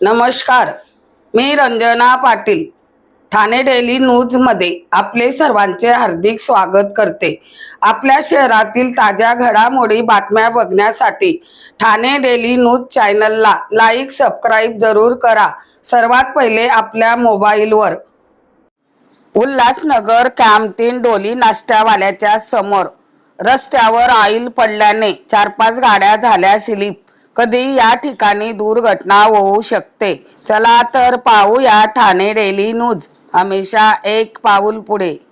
नमस्कार मी रंजना पाटील ठाणे डेली न्यूजमध्ये आपले सर्वांचे हार्दिक स्वागत करते. आपल्या शहरातील ताज्या घडामोडी बातम्या बघण्यासाठी ठाणे डेली न्यूज चॅनलला लाईक सबस्क्राईब जरूर करा. सर्वात पहिले आपल्या मोबाईलवर. उल्हासनगर कॅम्प तीन डोली नाश्त्यावाल्याच्या समोर रस्त्यावर ऑइल पडल्याने चार पाच गाड्या झाल्या स्लिप कधी या ठिकाणी दुर्घटना होऊ शकते? चला तर पाहूया ठाणे डेली न्यूज. हमेशा एक पाऊल पुढे.